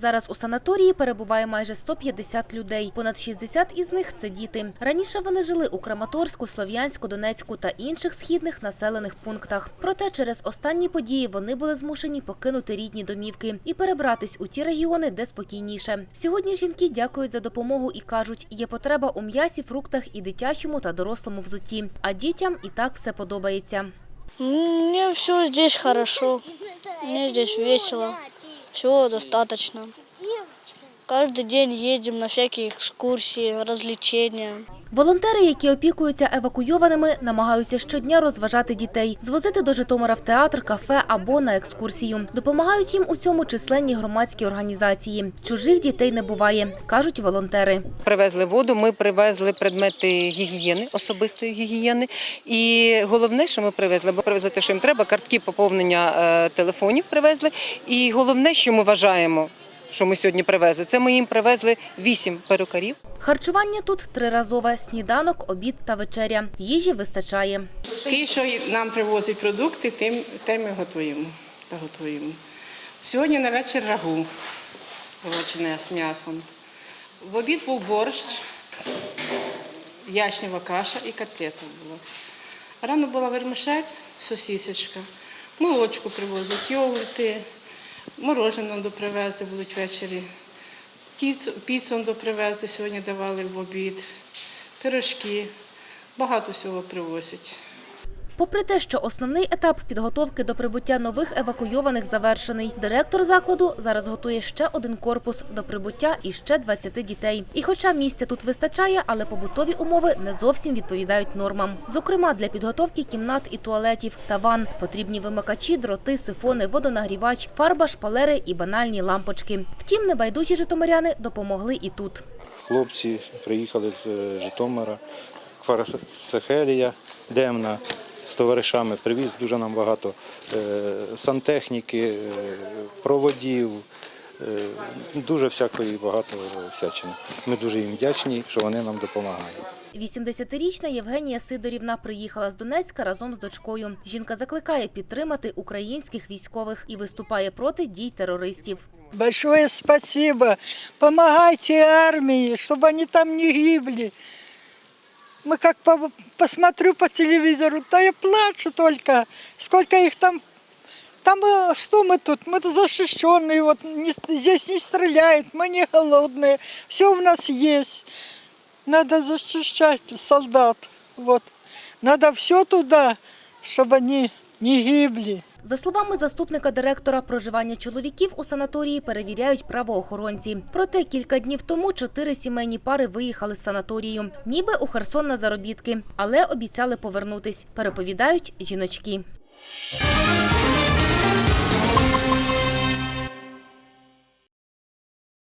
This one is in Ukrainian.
Зараз у санаторії перебуває майже 150 людей. Понад 60 із них це діти. Раніше вони жили у Краматорську, Слов'янську, Донецьку та інших східних населених пунктах. Проте через останні події вони були змушені покинути рідні домівки і перебратись у ті регіони, де спокійніше. Сьогодні жінки дякують за допомогу і кажуть, є потреба у м'ясі, фруктах і дитячому та дорослому взутті. А дітям і так все подобається. Мне все здесь хорошо. Мне здесь весело. Всего достаточно. Каждый день едем на всякие экскурсии, развлечения. Волонтери, які опікуються евакуйованими, намагаються щодня розважати дітей, звозити до Житомира в театр, кафе або на екскурсію. Допомагають їм у цьому численні громадські організації. Чужих дітей не буває, кажуть волонтери. Привезли воду, ми привезли предмети гігієни, особистої гігієни. І головне, що ми привезли, бо привезли те, що їм треба, картки поповнення е, телефонів привезли. І головне, що ми вважаємо, що ми сьогодні привезли, це ми їм привезли вісім перукарів. Харчування тут триразове: сніданок, обід та вечеря. Їжі вистачає. Ті, що нам привозять продукти, тим, те ми готуємо та готуємо. Сьогодні на вечір рагу голочене з м'ясом. В обід був борщ, ячнева каша і котлета була. Рано була вермишель, сосісочка, молочку привозять, йогурти, мороженое допривезли будуть ввечері. Піцу допривезли, сьогодні давали в обід, пирожки. Багато всього привозять. Попри те, що основний етап підготовки до прибуття нових евакуйованих завершений, директор закладу зараз готує ще один корпус до прибуття і ще 20 дітей. І хоча місця тут вистачає, але побутові умови не зовсім відповідають нормам. Зокрема, для підготовки кімнат і туалетів та ван потрібні вимикачі, дроти, сифони, водонагрівач, фарба, шпалери і банальні лампочки. Втім, небайдужі житомиряни допомогли і тут. Хлопці приїхали з е, Житомира, Кварсахелія, Демна з товаришами. Привіз дуже нам багато е, сантехніки, е, проводів, е, дуже всякої багато всячини. Ми дуже їм вдячні, що вони нам допомагають. 80-річна Євгенія Сидорівна приїхала з Донецька разом з дочкою. Жінка закликає підтримати українських військових і виступає проти дій терористів. Большое спасибо. Помогайте армии, чтобы они там не гибли. Мы как по- посмотрю по телевизору, да я плачу только. Сколько их там. Там э, что мы тут? Мы тут защищенные, вот не- здесь не стреляют, мы не голодные. Все у нас есть. Надо защищать солдат. Вот. Надо все туда, чтобы они не гибли. За словами заступника директора, проживання чоловіків у санаторії перевіряють правоохоронці. Проте кілька днів тому чотири сімейні пари виїхали з санаторію, ніби у Херсон на заробітки, але обіцяли повернутись. Переповідають жіночки.